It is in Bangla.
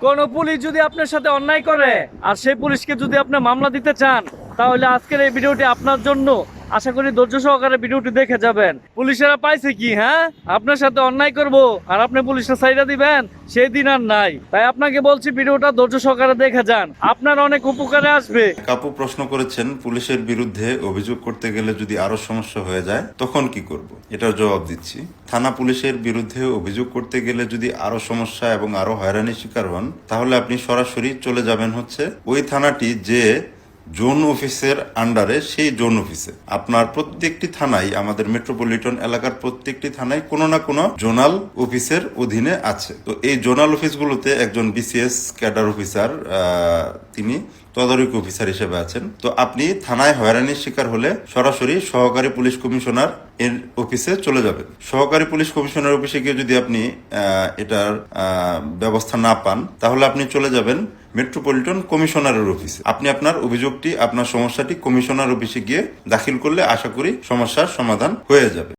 কোন পুলিশ যদি আপনার সাথে অন্যায় করে, আর সেই পুলিশকে যদি আপনি মামলা দিতে চান তাহলে আজকের এই ভিডিওটি আপনার জন্য। আশা করি ধৈর্য সহকারে ভিডিওটি দেখে যাবেন। পুলিশেরা পাইছে কি হ্যাঁ? আপনার সাথে অন্যায় করব, আর আপনি পুলিশটা সাইডা দিবেন, সেই দিন আর নাই। তাই আপনাকে বলছি ভিডিওটা ধৈর্য সহকারে দেখে যান। আপনার অনেক উপকারে আসবে। কাপু প্রশ্ন করেছেন, পুলিশের বিরুদ্ধে অভিযোগ করতে গেলে যদি আরও সমস্যা হয়ে যায়, তখন কি করব? এটার জবাব দিচ্ছি। থানা পুলিশের বিরুদ্ধে অভিযোগ করতে গেলে যদি আরও সমস্যা এবং আরও হয়রানির শিকার হন, তাহলে আপনি সরাসরি চলে যাবেন হচ্ছে ওই থানাটি যে জোন অফিসের আন্ডারে সেই জোন অফিসে। আপনার প্রত্যেকটি থানায় আমাদের মেট্রোপলিটন এলাকার প্রত্যেকটি থানায় কোনো না কোনো জোনাল অফিসের অধীনে আছে। তো এই জোনাল অফিসগুলোতে একজন বিসিএস ক্যাডার অফিসার তিনি তদারকি অফিসার হিসেবে আছেন। তো আপনি থানায় হয়রানির শিকার হলে সরাসরি সহকারী পুলিশ কমিশনার এর অফিসে চলে যাবেন। সহকারী পুলিশ কমিশনার অফিসে গিয়ে যদি আপনি এটার ব্যবস্থা না পান, তাহলে আপনি চলে যাবেন মেট্রোপলিটন কমিশনারের অফিসে আপনি আপনার অভিযোগটি, আপনার সমস্যাটি কমিশনার অফিসে গিয়ে দাখিল করলে আশা করি সমস্যার সমাধান হয়ে যাবে।